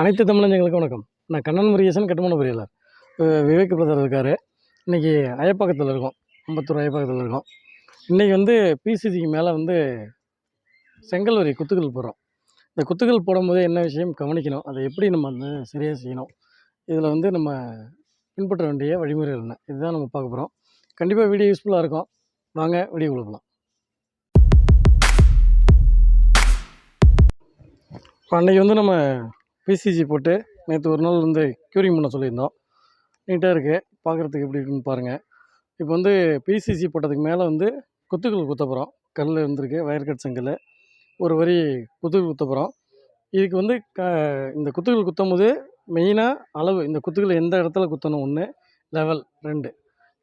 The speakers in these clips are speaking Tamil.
அனைத்து தமிழஞ்சங்களுக்கு வணக்கம். நான் கண்ணன் முருகேசன் கட்டுமான பொறியாளர் விவேக் பிரதர் இருக்கார். இன்றைக்கி அயப்பாக்கத்தில் இருக்கோம். அம்பத்தூர் அயப்பாக்கத்தில் இருக்கோம். இன்றைக்கி வந்து பிசிசிக்கு மேலே வந்து செங்கல் வரி குத்துக்கள் போடுறோம். இந்த குத்துக்கள் போடும்போது என்ன விஷயம்? கவனிக்கணும். அதை எப்படி நம்ம வந்து சரியாக செய்யணும்? இதில் வந்து நம்ம பின்பற்ற வேண்டிய வழிமுறைகள் என்ன? இதுதான் நம்ம பார்க்க போகிறோம் கண்டிப்பாக வீடியோ யூஸ்ஃபுல்லாக இருக்கும். வாங்க வீடியோ கொடுக்கலாம் இப்போ அன்றைக்கி வந்து நம்ம பிசிஜி போட்டு நேற்று ஒரு நாள் வந்து க்யூரிங் பண்ண சொல்லியிருந்தோம். நீட்டாக இருக்குது பார்க்குறதுக்கு எப்படி இருக்குன்னு பாருங்கள் இப்போ வந்து பிசிசி போட்டதுக்கு மேலே வந்து குத்துக்கள் குத்த போகிறோம் கல் இருந்திருக்கு வயர்கட் செங்கல் ஒரு வரி குத்துக்கள் குத்த போகிறோம் இதுக்கு வந்து க இந்த குத்துக்கள் குத்தும் போது மெயினாக அளவு இந்த குத்துக்கள் எந்த இடத்துல குத்தணும்? ஒன்று லெவல் ரெண்டு.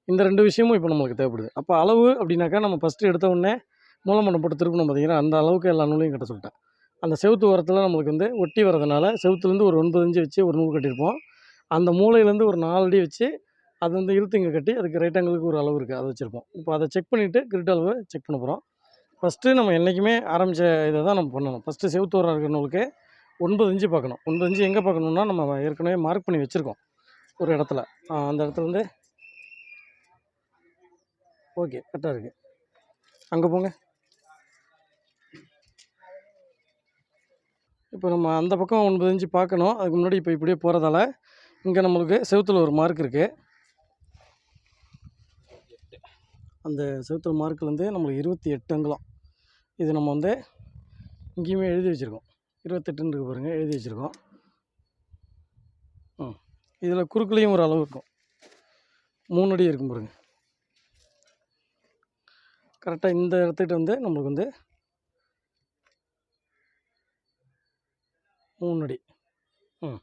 இந்த ரெண்டு விஷயமும் இப்போ நம்மளுக்கு தேவைப்படுது. அப்போ அளவு அப்படின்னாக்கா நம்ம ஃபஸ்ட்டு எடுத்த உடனே மூலமண்டம் போட்டு திருப்பணும் பார்த்தீங்கன்னா அந்த அளவுக்கு எல்லா நூலையும் கட்ட சொல்லிட்டேன். அந்த செவுத்து ஓரத்தில் நம்மளுக்கு வந்து ஒட்டி வரதுனால செவுத்துலேருந்து ஒரு ஒன்பது இன்ச்சு வச்சு ஒரு நூல் கட்டியிருப்போம். அந்த மூலையிலேருந்து ஒரு நாலு அடி வச்சு அது வந்து இழுத்துங்க கட்டி அதுக்கு ரைட் ஆங்கிளுக்கு ஒரு அளவு இருக்குது அதை வச்சுருப்போம். இப்போ அதை செக் பண்ணிவிட்டு கிரிட் அளவு செக் பண்ண போகிறோம் ஃபஸ்ட்டு நம்ம என்றைக்குமே ஆரம்பித்த இதை தான் நம்ம பண்ணணும். ஃபஸ்ட்டு செவுத்து ஓரம் இருக்கிற நூலுக்கு ஒன்பது இன்ச்சு பார்க்கணும். ஒன்பது இன்ச்சு எங்கே பார்க்கணுன்னா நம்ம ஏற்கனவே மார்க் பண்ணி வச்சுருக்கோம் ஒரு இடத்துல. அந்த இடத்துல வந்து ஓகே கரெக்டாக இருக்குது அங்கே போங்க. இப்போ நம்ம அந்த பக்கம் ஒன்பது இன்ச்சு பார்க்கணும். அதுக்கு முன்னாடி இப்போ இப்படியே போகிறதால இங்கே நம்மளுக்கு செவுத்துல ஒரு மார்க் இருக்குது அந்த செவுத்துல மார்க்லேருந்து நம்மளுக்கு இருபத்தி எட்டு அங்குலம். இது நம்ம வந்து இங்கேயுமே எழுதி வச்சுருக்கோம். இருபத்தெட்டுன்னு இருக்கு பாருங்கள் எழுதி வச்சுருக்கோம். ம். இதில் குறுக்குலேயும் ஒரு அளவு இருக்கும். மூணு அடி இருக்கும் பாருங்கள் கரெக்டாக இந்த இடத்துக்கிட்ட வந்து நம்மளுக்கு வந்து மூணு அடி ம்.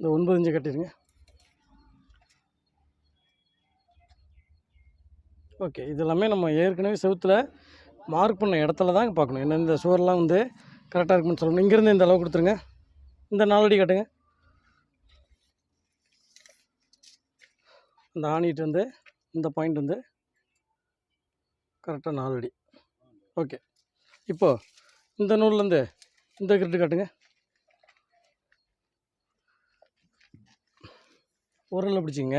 இந்த ஒன்பது இஞ்சு கட்டிடுங்க. ஓகே. இதெல்லாமே நம்ம ஏற்கனவே செவத்தில் மார்க் பண்ண இடத்துல தான் பார்க்கணும். என்ன இந்த சுவர்லாம் வந்து கரெக்டாக இருக்குன்னு சொல்லணும். இங்கேருந்து இந்த அளவு கொடுத்துருங்க. இந்த நாலடி கட்டுங்க. இந்த ஆணிட்டு வந்து இந்த பாயிண்ட் வந்து கரெக்டாக நாலடி ஓகே. இப்போது இந்த நூல்லேருந்து இந்த கிரிட்டு காட்டுங்க. உரலில் பிடிச்சிங்க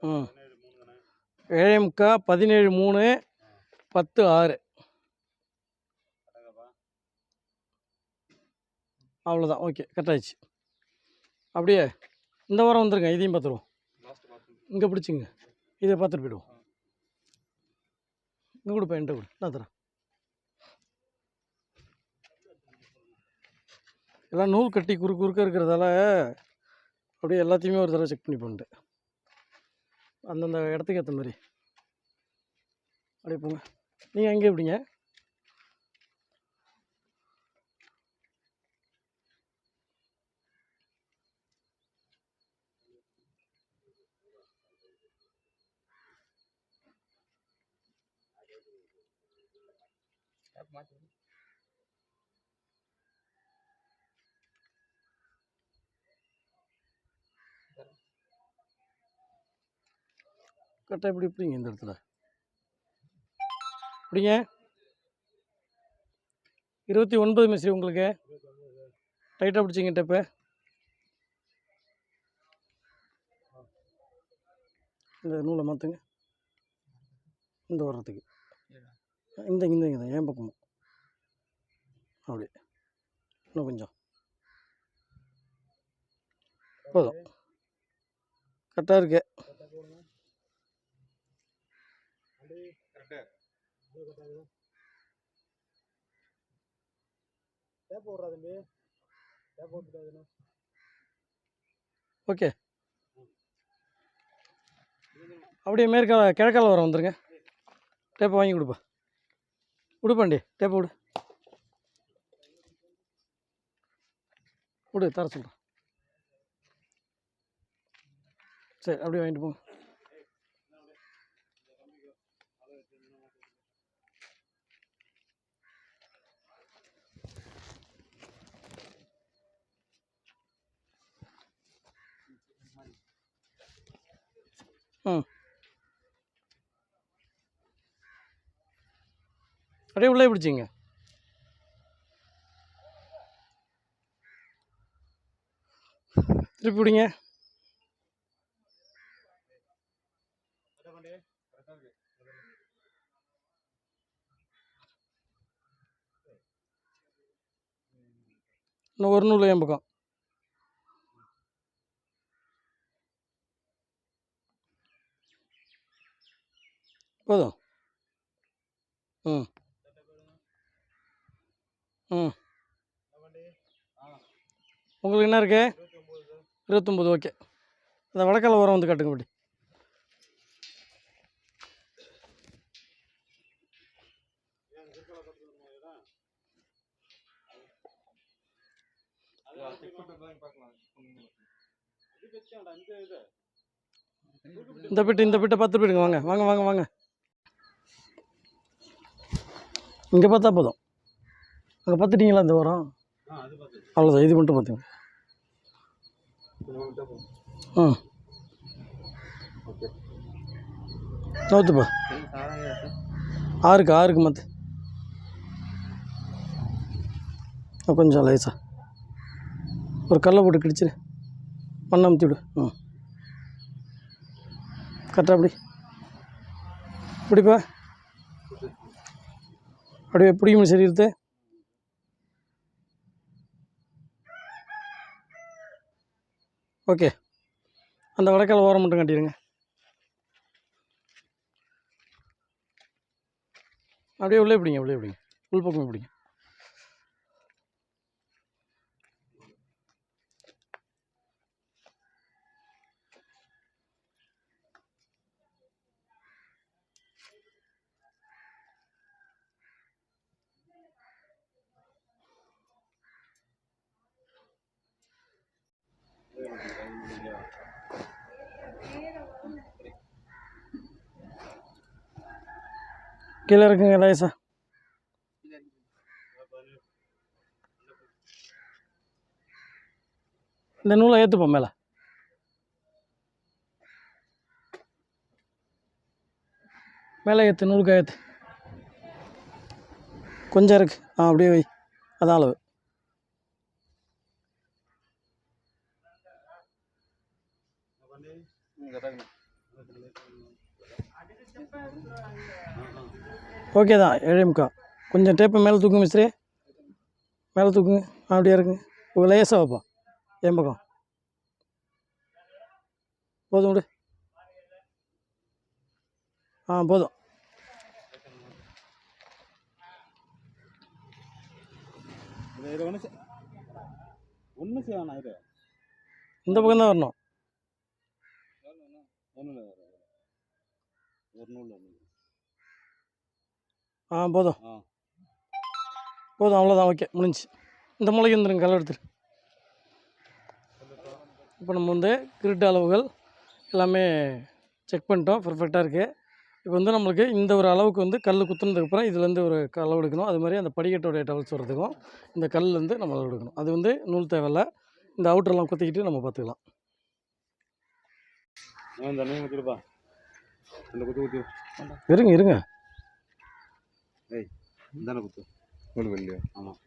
ம் ஏழே முக்கா பதினேழு மூணு பத்து ஆறு. அவ்வளோதான் ஓகே கட் ஆயிடுச்சு. அப்படியே இந்த வாரம் வந்துருங்க இதையும் பார்த்துருவோம். இங்கே பிடிச்சிங்க. இதை பார்த்துட்டு போயிடுவோம். இங்கே கொடுப்பேன் என்கிட்ட கொடு. நான் தரேன். எல்லாம் நூல் கட்டி குறுக்கு குறுக்க இருக்கிறதால அப்படியே எல்லாத்தையுமே ஒரு தடவை செக் பண்ணி பண்ணிட்டு அந்தந்த இடத்துக்கு ஏற்ற மாதிரி. அப்படியே போங்க. நீங்கள் எங்கே எப்படிங்க? கரெக்டாக இப்படி இப்படிங்க இந்த இடத்துல? இப்படிங்க இருபத்தி ஒன்பது மிஸ்ரி உங்களுக்கு. டைட்டாக பிடிச்சிங்க டேப்பு. இந்த நூலை மாற்றுங்க இந்த வர்றதுக்கு இந்த இந்த இந்த ஏன் பக்கமும். அப்படி. இன்னும் கொஞ்சம். போதும். கரெக்டாக இருக்கு. ஓகே அப்படியே மேற்கால கிழக்கால வர வந்துருங்க. டேப்பை வாங்கி கொடுப்பா. விடு பாண்டி டேப்பை விடு விடு தர சொல்கிறேன் சரி அப்படியே வாங்கிட்டு போங்க. ம். அப்படியே உள்ளே பிடிச்சிங்க. திருப்பி பிடிங்க. இன்னும் ஒரு நூல் என் பக்கம். போதும். ம். ம். உங்களுக்கு என்ன இருக்கு? இருபத்தொம்போது ஓகே. அந்த வடக்கால உரம் வந்து காட்டுங்க அப்படி. இந்த பிட்டு இந்த பிட்டை பத்து போயிடுங்க. வாங்க வாங்க வாங்க வாங்க. இங்கே பார்த்தா போதும். அங்கே பார்த்துட்டீங்களா இந்த வாரம் அவ்வளோதான் இது மட்டும் பார்த்துங்க. ம் நூற்றுப்பா ஆறுக்கு ஆறுக்கு மற்ற கொஞ்சம் லேசா. ஒரு கல்லை போட்டு கிடிச்சிரு மண்ணை அமுத்தி விடு. ம் கரெக்டாக அப்படி. பிடிப்பா அப்படியே பிடிக்கும் சரீரத்தை? ஓகே. அந்த வடக்கால் ஓரம் மட்டும் கட்டிடுங்க அப்படியே உள்ளே பிடிங்க உள்ளே பிடிங்க. உள் பக்கம் பிடிங்க. கீழே இருக்குங்க லேசா இந்த நூலை ஏற்றுப்போம் மேலே. மேலே ஏற்று நூலுக்காக ஏற்று கொஞ்சம் இருக்கு. ஆ அப்படியே வை. அதான் அளவு. ஓகே தான் ஏழே முக்கா கொஞ்சம் டேப்பை மேலே தூக்குங்க மிஸ்திரி மேலே தூக்குங்க அப்படியே இருக்குங்க ஒரு லேசாக வைப்பா என் பக்கம். போதும் விடு. ஆ போதும். இந்த பக்கம் தான் வரணும். ஒரு நூல் ஆ போதும். போதும் அவ்வளோதான் ஓகே முடிஞ்சுச்சு. இந்த மூளைக்கு வந்துருங்க கலர் எடுத்துரு. இப்போ நம்ம வந்து கிரிட் அளவுகள் எல்லாமே செக் பண்ணிட்டோம் பர்ஃபெக்டாக இருக்குது இப்போ வந்து நம்மளுக்கு இந்த ஒரு அளவுக்கு வந்து கல் குத்துனதுக்கப்புறம் இதுலேருந்து ஒரு அளவு எடுக்கணும். அது மாதிரி அந்த படிக்கட்டோடைய டவல்ஸ் வரதுக்கும் இந்த கல்லேருந்து நம்ம அளவு எடுக்கணும். அது வந்து நூல் தேவையில்ல. இந்த அவுட்டர்லாம் குத்திக்கிட்டு நம்ம பார்த்துக்கலாம். இருங்க இருங்க. ஏய் இந்தாண்ட குத்து. வெள்ளியா ஆமாம்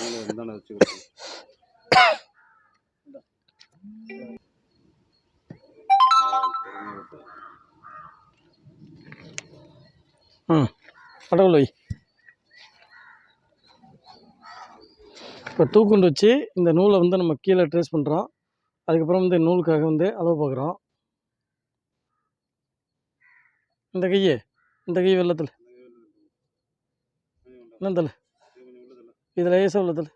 மேலே இந்தாண்ட வச்சு குத்து. ம் வை. இப்போ தூக்குண்டு வச்சு இந்த நூலை வந்து நம்ம கீழே ட்ரேஸ் பண்ணுறோம் அதுக்கப்புறம் வந்து நூலுக்காக வந்து அளவு பார்க்குறோம். இந்த கையே. இந்த கை வெள்ளத்தில். என்னந்தல் இதில் லேசாக உள்ளதில்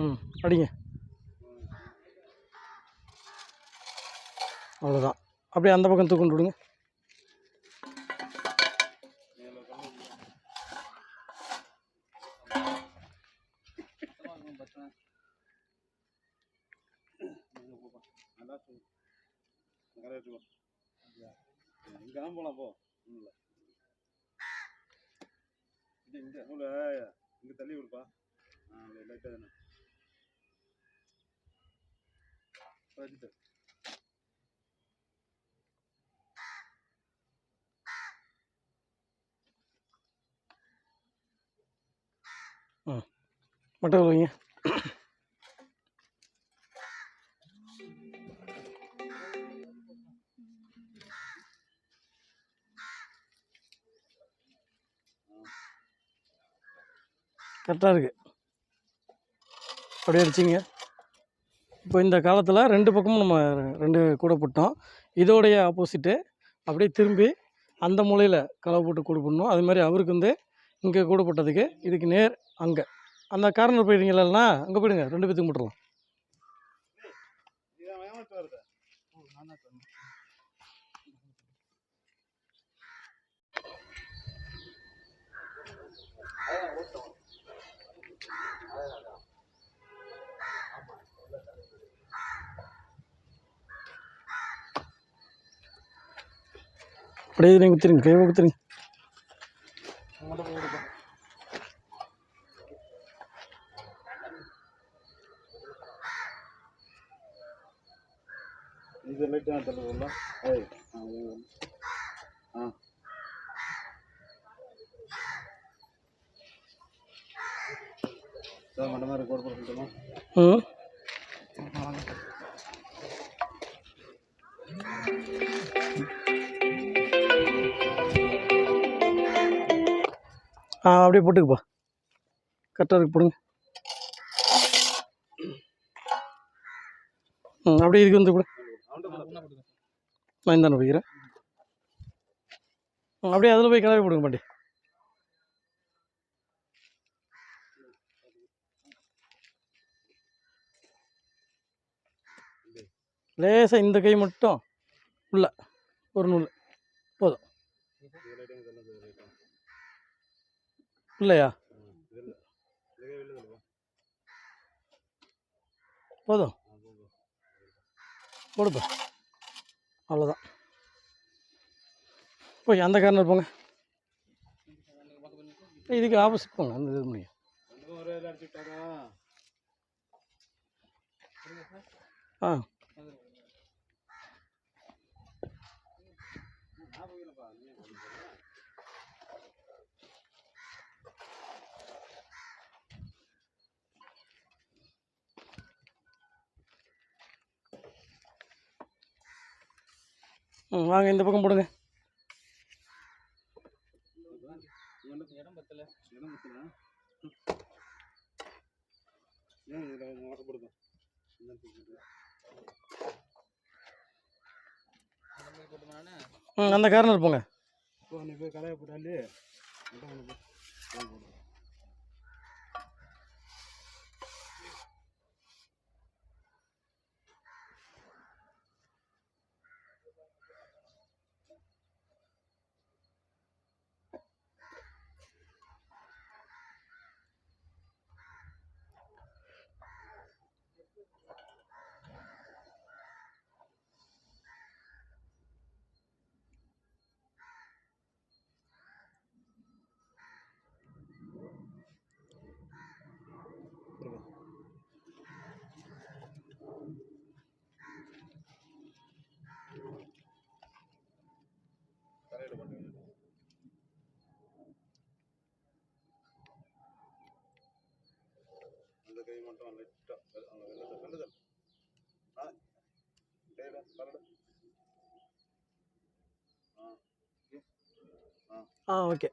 ம் அடிங்க. அவ்வளோதான் அப்படியே அந்த பக்கம் தூக்கிட்டு விடுங்க. அங்கே வச்சுக்கோ இங்கே தான் போகலாம் போ. ஒன்றும் இல்லை. இங்கே இங்கே இங்கே தள்ளி விடுப்பா. ஆ லைட்டாக தானே. வச்சுட்டு. மட்டை வைங்க கரெக்டாக இருக்குது அப்படியே அடிச்சிங்க. இப்போ இந்த காலத்தில் ரெண்டு பக்கமும் நம்ம ரெண்டு கூடை போட்டோம். இதோடைய ஆப்போசிட்டு அப்படியே திரும்பி அந்த மூலையில் களை போட்டு கூடு போடணும். அது மாதிரி அவருக்கு வந்து இங்கே கூடு போட்டதுக்கு இதுக்கு நேர் அங்கே. அந்த கார்னர் போயிடுங்களா அங்கே போயிடுங்க. ரெண்டு பேத்துக்கு போட்டுடலாம். அப்படியே நீங்கள் குத்துருங்க கையை குத்துருங்க. இது லைட்டாக தள்ளி விடலாம் ஏய் ஆ. மாதிரி கோடு சொல்லுமா ம். அப்படியே போட்டுக்குப்பா. கரெக்டாக இருக்கு போடுங்க. ம் அப்படியே இதுக்கு வந்து கூட. நான் இந்தாண்ட போய்க்கிறேன் அப்படியே அதில் போய் கிளம்பி போடுங்க பாட்டி. லேசாக இந்த கை மட்டும் உள்ள ஒரு நூல் போதும் இது லைட்டாக தள்ளி இது லைட்டாக இல்லையா? போதும். போடுப்பா. அவ்வளோதான் போய் அந்த கார்னர் போங்க. இதுக்கு ஆப்போசிட் போங்க. அந்த இது முடியும் ஆ. ம் வாங்க இந்த பக்கம் போடுங்க. இடம் பத்தல இடம் பத்தல ஏன் இதில் மாட்டப்படுது ம் அந்த கார்னர் போங்க கை மட்டும் லைட்டாக அங்கே வெள்ளத்தை வெள்ளதல் ஆ கையில் பரடு. ஆ ஆ. ஆ ஓகே.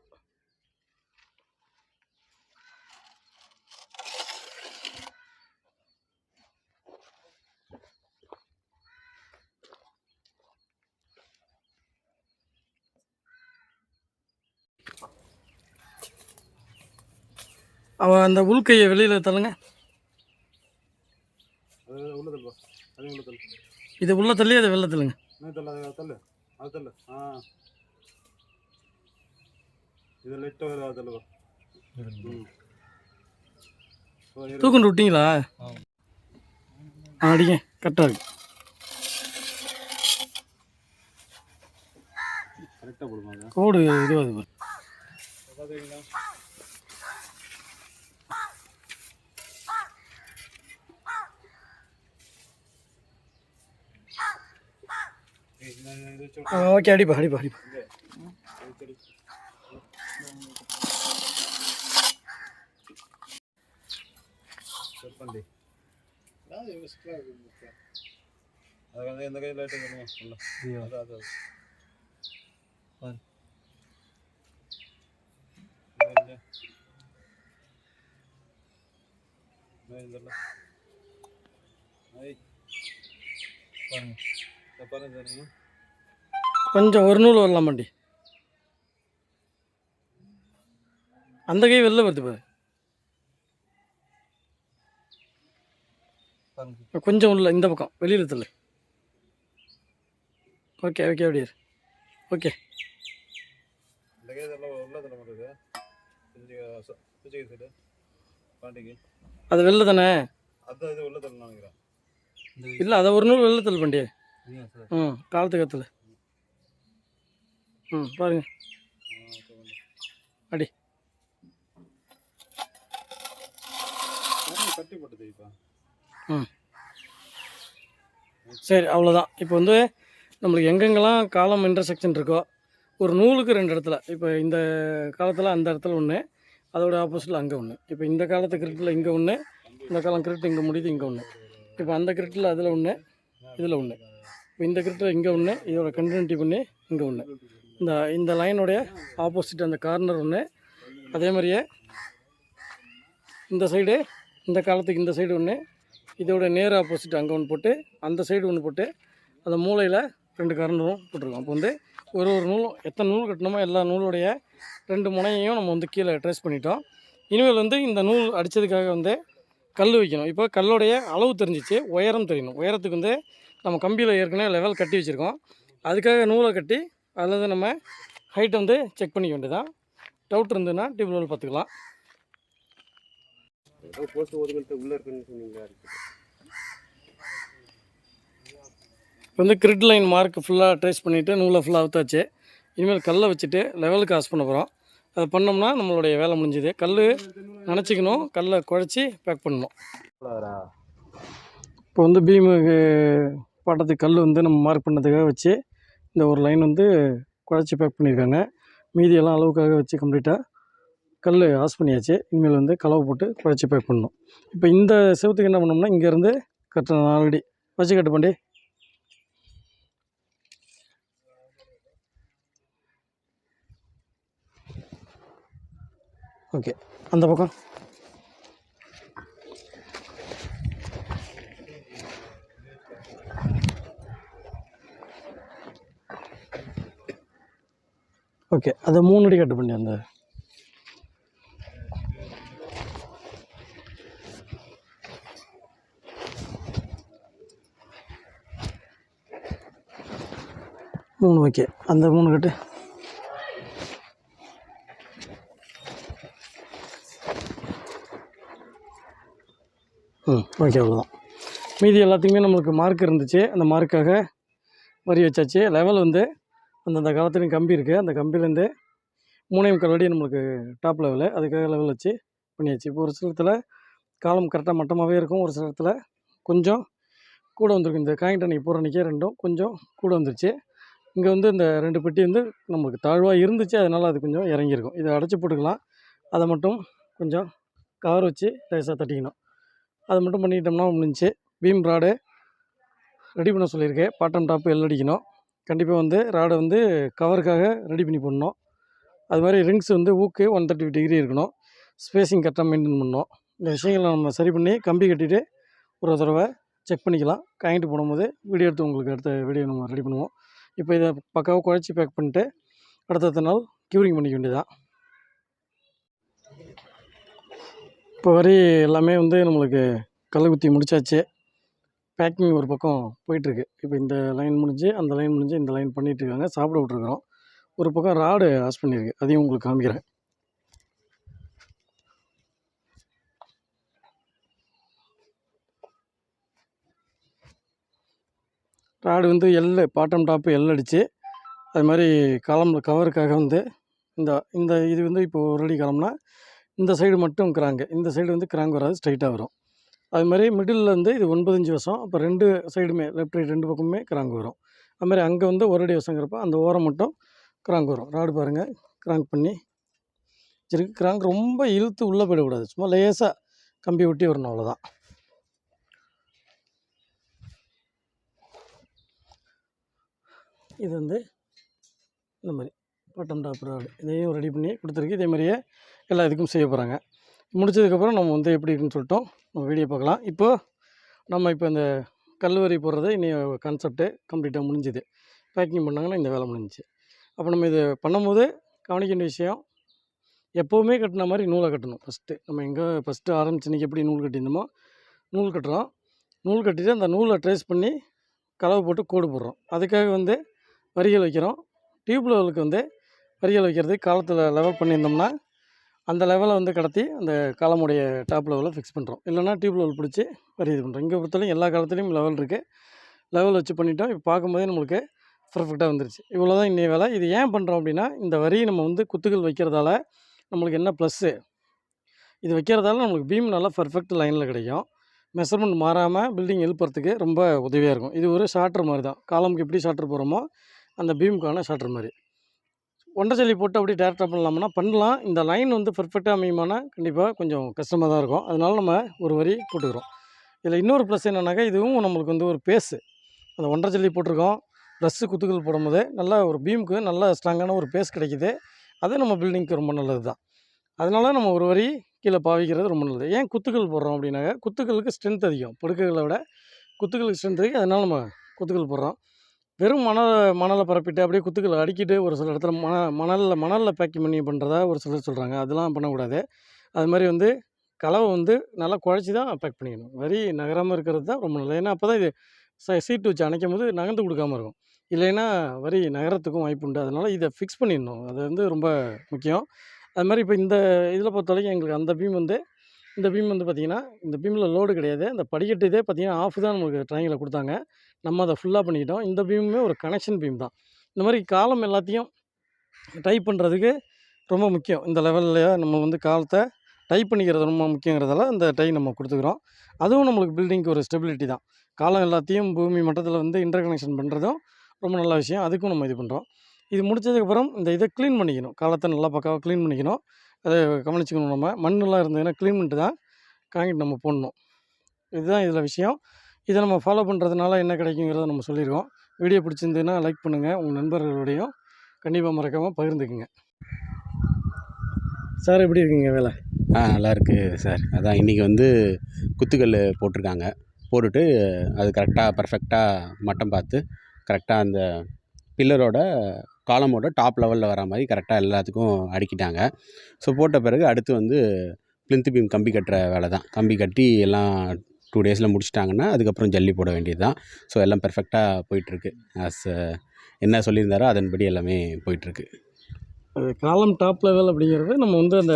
அவன் அந்த உள்கையை வெளியில் தள்ளுங்க அது உள்ள தள்ளுப்பா அது உள்ள தள்ளு இது உள்ள தள்ளி அதை வெளில தள்ளுங்க. தள்ளு அதை தள்ளு? தள்ளு. ஆ. இது லைட்டாக வருது அது இரு. தூக்கண்டு விட்டீங்களா? ஆ அடிங்க. கரெக்டாக இருக்கு. கோடு இதுவாகுது பாரு. ഓക്കെ അടിപ്പാ അടിപ്പാ അടിപ്പാ చెప్పండి ఎందుకంటే లైట్ రాదు Thank you. கொஞ்சம் ஒரு நூல் வரலாம் வண்டி அந்த கை வெளில வருது பாரு. கொஞ்சம் உள்ள இந்த பக்கம் வெளியில் தள்ளு. ஓகே ஓகே அப்படியே. ஓகே அது வெளில தானே? இல்லை அதை ஒரு நூல் வெளில தள்ளு சார் ம் காலத்துக்கு கத்துல ம் பாருங்க. அடி. ம் சரி அவ்வளோதான் இப்போ வந்து நம்மளுக்கு எங்கெங்கெல்லாம் காலம் இன்டர்செக்ஷன் இருக்கோ ஒரு நூலுக்கு ரெண்டு இடத்துல. இப்போ இந்த காலத்தில் அந்த இடத்துல ஒன்று அதோட ஆப்போசிட்டில் அங்கே ஒன்று இப்போ இந்த காலத்து கிரிட்டில் இங்கே ஒன்று இந்த காலம் கிரிட்டு இங்கே முடியுது இங்கே ஒன்று இப்போ அந்த கிரிட்டில் அதில் ஒன்று இதில் ஒன்று இப்போ இந்த கிரிட்டில் இங்கே ஒன்று இதோட கண்டினியூட்டி பண்ணி இங்கே ஒன்று இந்த இந்த லைனுடைய ஆப்போசிட் அந்த கார்னர் ஒன்று அதே மாதிரியே இந்த சைடு இந்த காலத்துக்கு இந்த சைடு ஒன்று இதோட நேர் ஆப்போசிட் அங்கே ஒன்று போட்டு அந்த சைடு ஒன்று போட்டு அந்த மூலையில் ரெண்டு கார்னரும் போட்டிருக்கோம். அப்போ வந்து ஒரு ஒரு நூலும் எத்தனை நூல் கட்டணுமோ எல்லா நூலுடைய ரெண்டு முனையையும் நம்ம வந்து கீழே ட்ரேஸ் பண்ணிட்டோம். இனிமேல் வந்து இந்த நூல் அடித்ததுக்காக வந்து கல் வைக்கணும். இப்போ கல்லுடைய அளவு தெரிஞ்சிச்சு உயரம் தெரியணும். உயரத்துக்கு வந்து நம்ம கம்பியில் ஏற்கனவே லெவல் கட்டி வச்சுருக்கோம். அதுக்காக நூலை கட்டி அல்லது நம்ம ஹைட்டை வந்து செக் பண்ணிக்க வேண்டியதான் டவுட் இருந்ததுன்னா டியூப் லெவல் பார்த்துக்கலாம். இப்போ வந்து கிரிட் லைன் மார்க் ஃபுல்லாக ட்ரேஸ் பண்ணிவிட்டு நூலை ஃபுல்லாக அவுத்தாச்சு. இனிமேல் கல்லை வச்சுட்டு லெவலுக்கு ஆஸ் பண்ண போகிறோம் அதை பண்ணோம்னா நம்மளுடைய வேலை முடிஞ்சுது. கல் நினச்சிக்கணும். கல்லை குழச்சி பேக் பண்ணணும். இப்போ வந்து பீமுக்கு பாட்டத்துக்கு கல் வந்து நம்ம மார்க் பண்ணதுக்காக வச்சு இந்த ஒரு லைன் வந்து குழச்சி பேக் பண்ணியிருக்காங்க. மீதியெல்லாம் அளவுக்காக வச்சு கம்ப்ளீட்டாக கல் ஆஸ் பண்ணியாச்சு. இனிமேல் வந்து கலவை போட்டு குழச்சி பேக் பண்ணணும். இப்போ இந்த செவத்துக்கு என்ன பண்ணோம்னா இங்கேருந்து கட்டணும் ஆல்ரெடி வச்சு கட்டு ஓகே அந்த பக்கம். ஓகே அதை மூணு அடி கட்டு பண்ணி அந்த மூணு ஓகே. அந்த மூணு கட்டு. ம் ஓகே அவ்வளோதான் மீதி எல்லாத்துக்குமே நம்மளுக்கு மார்க் இருந்துச்சு. அந்த மார்க்காக வரி வச்சாச்சு. லெவல் வந்து அந்தந்த காலத்துலேயும் கம்பி இருக்குது அந்த கம்பிலேருந்து மூணே முக்கால் அடி நம்மளுக்கு டாப் லெவலு அதுக்காக லெவல் வச்சு பண்ணியாச்சு. இப்போ ஒரு சில இடத்துல காலம் கரெக்டாக மட்டமாகவே இருக்கும். ஒரு சில இடத்துல கொஞ்சம் கூட வந்திருக்கும் இந்த காயின்ட் அன்றைக்கி போகிற அன்றைக்கே ரெண்டும் கொஞ்சம் கூட வந்துருச்சு. இங்கே வந்து இந்த ரெண்டு பெட்டி வந்து நம்மளுக்கு தாழ்வாக இருந்துச்சு. அதனால் அது கொஞ்சம் இறங்கியிருக்கும். இதை அடைச்சி போட்டுக்கலாம். அதை மட்டும் கொஞ்சம் கவர் வச்சு லேசாக தட்டிக்கணும். அதை மட்டும் பண்ணிக்கிட்டோம்னா முடிஞ்சு பீம் ராடு ரெடி பண்ண சொல்லியிருக்கேன். பாட்டம் டாப்பு எல்லடிக்கணும் கண்டிப்பாக வந்து ராடை வந்து கவருக்காக ரெடி பண்ணி போடணும். அது மாதிரி ரிங்ஸ் வந்து ஊக்கு ஒன் தேர்ட்டி டிகிரி இருக்கணும். ஸ்பேஸிங் கரெக்டாக மெயின்டைன் பண்ணணும். இந்த விஷயங்களை நம்ம சரி பண்ணி கம்பி கட்டிட்டு ஒரு தடவை செக் பண்ணிக்கலாம். காயின்ட்டு போடும்போது வீடியோ எடுத்து உங்களுக்கு அடுத்த வீடியோ நம்ம ரெடி பண்ணுவோம். இப்போ இதை பக்காவாக குழச்சி பேக் பண்ணிட்டு அடுத்தடுத்த நாள் க்யூரிங் பண்ணிக்க வேண்டியதான் இப்போ வரை எல்லாமே வந்து நம்மளுக்கு கள்ள குத்தி முடிச்சாச்சு. பேக்கிங் ஒரு பக்கம் போயிட்டுருக்கு. இப்போ இந்த லைன் முடிஞ்சு அந்த லைன் முடிஞ்சு இந்த லைன் பண்ணிகிட்ருக்காங்க சாப்பிட விட்ருக்குறோம் ஒரு பக்கம் ராடு ஆஸ் பண்ணியிருக்கு. அதையும் உங்களுக்கு காமிக்கிறேன். ராடு வந்து எல்லு பாட்டம் டாப்பு எல் அடித்து அது மாதிரி காலம் கவருக்காக வந்து இந்த இந்த இது வந்து இப்போ ஒரு அடி காலம்னா இந்த சைடு மட்டும் கிராங்கு இந்த சைடு வந்து கிராங்க் வராது ஸ்ட்ரைட்டாக வரும். அது மாதிரி மிடில் வந்து இது ஒன்பது இன்ச்சு வசம் அப்போ ரெண்டு சைடுமே லெஃப்ட் ரைட் ரெண்டு பக்கமுமே கிராங்க் வரும். அது மாதிரி அங்கே வந்து ஒரு அடி வசங்கிறப்ப அந்த ஓரம் மட்டும் கிராங்க் வரும். ராடு பாருங்கள் கிராங்க் பண்ணி சரி கிராங்க் ரொம்ப இழுத்து உள்ளே போயிடக்கூடாது. சும்மா லேசாக கம்பி ஒட்டி வரணும் அவ்வளோதான் இது வந்து இந்த மாதிரி பட்டம் டாப் ராடு. இதையும் ரெடி பண்ணி கொடுத்துருக்கு. இதே மாதிரியே எல்லா இதுக்கும் செய்ய போகிறாங்க முடிச்சதுக்கப்புறம் நம்ம வந்து எப்படி இருக்குன்னு சொல்லிட்டோம். நம்ம வீடியோ பார்க்கலாம். இப்போது நம்ம இப்போ இந்த கல்வரி போடுறது இன்னும் கான்செப்ட்டு கம்ப்ளீட்டாக முடிஞ்சுது. பேக்கிங் பண்ணாங்கன்னா இந்த வேலை முடிஞ்சிச்சு. அப்போ நம்ம இது பண்ணும்போது கவனிக்க வேண்டிய விஷயம் எப்போவுமே கட்டின மாதிரி நூலை கட்டணும் ஃபஸ்ட்டு நம்ம எங்கே ஃபஸ்ட்டு ஆரம்பிச்சு இன்றைக்கி எப்படி நூல் கட்டியிருந்தோமோ நூல் கட்டுறோம். நூல் கட்டிட்டு அந்த நூலை ட்ரேஸ் பண்ணி கலவை போட்டு கோடு போடுறோம். அதுக்காக வந்து வரிகள் வைக்கிறோம். டியூப் லெவலுக்கு வந்து வரிகள் வைக்கிறதுக்கு காலத்தில் லெவல் பண்ணியிருந்தோம்னா அந்த லெவலை வந்து கடத்தி அந்த காலமுடைய டாப் லெவலில் ஃபிக்ஸ் பண்ணுறோம் இல்லைனா டியூப் லெவல் பிடிச்சி வரி இது பண்ணுறோம் இங்கே பொறுத்தவரையும் எல்லா காலத்துலேயும் லெவல் இருக்குது லெவல் வச்சு பண்ணிட்டோம். இப்போ பார்க்கும்போதே நம்மளுக்கு பர்ஃபெக்டாக வந்துருச்சு. இவ்வளோ தான் இன்றைய வேலை. இது ஏன் பண்ணுறோம் அப்படின்னா இந்த வரி நம்ம வந்து குத்துகள் வைக்கிறதால நம்மளுக்கு என்ன ப்ளஸ்ஸு இது வைக்கிறதால நம்மளுக்கு பீம் நல்லா பர்ஃபெக்ட் லைனில் கிடைக்கும். மெஷர்மெண்ட் மாறாமல் பில்டிங் எழுப்புறதுக்கு ரொம்ப உதவியாக இருக்கும். இது ஒரு ஷார்ட்ரு மாதிரி தான். காலமுக்கு எப்படி ஷார்ட்ரு போகிறோமோ அந்த பீமுக்கான ஷார்ட்ரு மாதிரி. ஒன்றரை ஜல்லி போட்டு அப்படியே டேரெக்டாக பண்ணலாம்னா பண்ணலாம். இந்த லைன் வந்து பர்ஃபெக்டாக அமையுமானா கண்டிப்பாக கொஞ்சம் கஷ்டமாக தான் இருக்கும். அதனால நம்ம ஒரு வரி போட்டுக்கிறோம். இதில் இன்னொரு ப்ளஸ் என்னென்னாக்கா இதுவும் நம்மளுக்கு வந்து ஒரு பேஸு அந்த ஒன்றரை ஜல்லி போட்டிருக்கோம். ப்ளஸ்ஸு குத்துக்கள் போடும்போது நல்லா ஒரு பீமுக்கு நல்ல ஸ்ட்ராங்கான ஒரு பேஸ் கிடைக்கிது. அது நம்ம பில்டிங்க்கு ரொம்ப நல்லது தான் அதனால நம்ம ஒரு வரி கீழே பாவிக்கிறது ரொம்ப நல்லது. ஏன் குத்துக்கள் போடுறோம் அப்படின்னாக்க குத்துக்களுக்கு ஸ்ட்ரென்த் அதிகம். படுக்கைகளை விட குத்துக்களுக்கு ஸ்ட்ரென்த் அதிகம். அதனால் நம்ம குத்துக்கள் போடுறோம். வெறும் மணல் மணலை பரப்பிட்டு அப்படியே குத்துக்களை அடிக்கிட்டு ஒரு சில இடத்துல மண மணலில் மணலில் பேக்கிங் பண்ணி பண்ணுறதா ஒரு சிலர் சொல்கிறாங்க அதெல்லாம் பண்ணக்கூடாது. அது மாதிரி வந்து கலவை வந்து நல்லா குழச்சி தான் பேக் பண்ணிக்கணும். வரி நகராமல் இருக்கிறது தான் ரொம்ப நல்லது. ஏன்னா அப்போ தான் இது ச சீட்டு வச்சு அணைக்கும் போது நகர்ந்து கொடுக்காம இருக்கும். இல்லைன்னா வரி நகரத்துக்கும் வாய்ப்பு உண்டு. அதனால் இதை ஃபிக்ஸ் பண்ணிடணும். அது வந்து ரொம்ப முக்கியம். அது மாதிரி இப்போ இந்த இதில் பொறுத்த வரைக்கும் எங்களுக்கு அந்த பீம் வந்து இந்த பீம் வந்து பார்த்திங்கன்னா இந்த பீமில் லோடு கிடையாது. அந்த படிக்கட்டு இதே பார்த்திங்கன்னா ஆஃப் தான் நமக்கு ட்ரையங்கில் கொடுத்தாங்க. நம்ம அதை ஃபுல்லாக பண்ணிக்கிட்டோம். இந்த பீமுமே ஒரு கனெக்ஷன் பீம் தான். இந்த மாதிரி காலம் எல்லாத்தையும் டைப் பண்ணுறதுக்கு ரொம்ப முக்கியம். இந்த லெவல்லையே நம்ம வந்து காலத்தை டைப் பண்ணிக்கிறது ரொம்ப முக்கியங்கிறதால இந்த டை நம்ம கொடுத்துக்கிறோம். அதுவும் நம்மளுக்கு பில்டிங்க்கு ஒரு ஸ்டெபிலிட்டி தான். காலம் எல்லாத்தையும் பூமி மட்டத்தில் வந்து இன்டர் கனெக்ஷன் பண்ணுறதும் ரொம்ப நல்ல விஷயம். அதுக்கும் நம்ம இது பண்ணுறோம் இது முடிச்சதுக்கப்புறம் இந்த இதை க்ளீன் பண்ணிக்கணும். காலத்தை நல்லா பக்காவாக க்ளீன் பண்ணிக்கணும். அதை கவனிச்சுக்கணும் நம்ம. மண்ணெல்லாம் இருந்ததுன்னா க்ளீன் பண்ணிட்டு தான் காங்கிட்டு நம்ம போடணும். இதுதான் இதில் விஷயம். இதை நம்ம ஃபாலோ பண்ணுறதுனால என்ன கிடைக்குங்கிறத நம்ம சொல்லியிருக்கோம். வீடியோ பிடிச்சிருந்ததுன்னா லைக் பண்ணுங்கள் உங்கள் நண்பர்களோடையும் கண்டிப்பாக மறக்காமல் பகிர்ந்துக்குங்க. சார் எப்படி இருக்கீங்க வேலை? ஆ நல்லா இருக்குது சார். அதான் இன்றைக்கி வந்து குத்துக்கல் போட்டிருக்காங்க. போட்டுட்டு அது கரெக்டாக பர்ஃபெக்டாக மட்டம் பார்த்து கரெக்டாக அந்த பில்லரோட காலமோட டாப் லெவலில் வர மாதிரி கரெக்டாக எல்லாத்துக்கும் அடுக்கிட்டாங்க. ஸோ போட்ட பிறகு அடுத்து வந்து பிளிந்த் பீம் கம்பி கட்டுற வேலை தான். கம்பி கட்டி எல்லாம் டூ டேஸில் முடிச்சிட்டாங்கன்னா அதுக்கப்புறம் ஜல்லி போட வேண்டியது தான். ஸோ எல்லாம் பெர்ஃபெக்டாக போயிட்டுருக்கு. ஆஸ் என்ன சொல்லியிருந்தாரோ அதன்படி எல்லாமே போயிட்டுருக்கு. அது காலம் டாப் லெவல் அப்படிங்கிறது நம்ம வந்து அந்த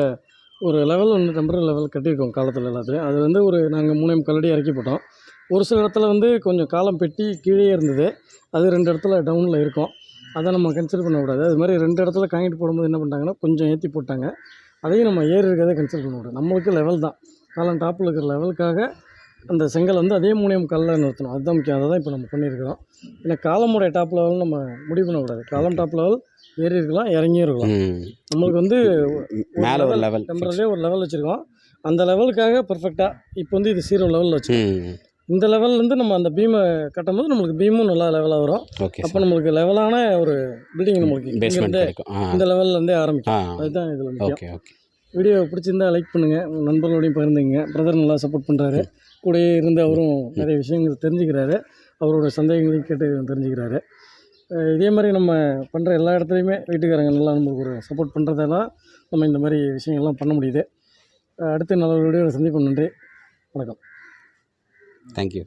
ஒரு லெவல் ஒன்று டெம்பரரி லெவல் கட்டியிருக்கோம் காலத்தில் எல்லாத்துலேயும். அது வந்து ஒரு நாங்கள் மூணு கல்லடி இறக்கி போட்டோம். ஒரு சில இடத்துல வந்து கொஞ்சம் காலம் பெட்டி கீழே இருந்தது. அது ரெண்டு இடத்துல டவுனில் இருக்கும். அதை நம்ம கன்சிடர் பண்ணக்கூடாது. அது மாதிரி ரெண்டு இடத்துல காங்கிட்டு போடும்போது என்ன பண்ணிட்டாங்கன்னா கொஞ்சம் ஏற்றி போட்டாங்க. அதையும் நம்ம ஏறி இருக்கிறத கன்சிடர் பண்ணக்கூடாது. நம்மளுக்கு லெவல் தான். காலம் டாப்பில் இருக்கிற லெவலுக்காக அந்த செங்கல் வந்து அதே மூலியம் கல்லில் நிறுத்தணும். அதுதான் முக்கியம். அதை தான் இப்போ நம்ம பண்ணியிருக்கிறோம். ஏன்னா காலமுடைய டாப் லெவல் நம்ம முடிவு பண்ணக்கூடாது. காலம் டாப் லெவல் ஏறி இருக்கலாம் இறங்கியும் இருக்கலாம். நம்மளுக்கு வந்து மேலே ஒரு லெவல் டெம்பரரியே ஒரு லெவல் வச்சுருக்கோம். அந்த லெவலுக்காக பர்ஃபெக்டாக இப்போ வந்து இது ஜீரோ லெவலில் வச்சுருக்கோம். இந்த லெவல்லேருந்து நம்ம அந்த பீமை கட்டும்போது நம்மளுக்கு பீமும் நல்லா லெவலாக வரும். ஓகே அப்போ நம்மளுக்கு லெவலான ஒரு பில்டிங் நம்மளுக்கு பேஸ்மெண்ட் இந்த லெவல்லேருந்தே ஆரம்பிக்கும். அதுதான் இதில் ஓகே ஓகே வீடியோ பிடிச்சிருந்தா லைக் பண்ணுங்கள் உங்கள் நண்பர்களோடையும் பகிர்ந்துங்க பிரதர் நல்லா சப்போர்ட் பண்ணுறாரு கூடயே இருந்து அவரும் நிறைய விஷயங்கள் தெரிஞ்சுக்கிறாரு. அவரோட சந்தேகங்களையும் கேட்டு தெரிஞ்சுக்கிறாரு. இதே மாதிரி நம்ம பண்ணுற எல்லா இடத்துலையுமே வீட்டுக்காரங்க நல்லா நம்மளுக்கு ஒரு சப்போர்ட் பண்ணுறதெல்லாம் நம்ம இந்த மாதிரி விஷயங்கள்லாம் பண்ண முடியுது. அடுத்த நல்ல வீடியோவில் சந்திப்போம். நன்றி. வணக்கம். Thank you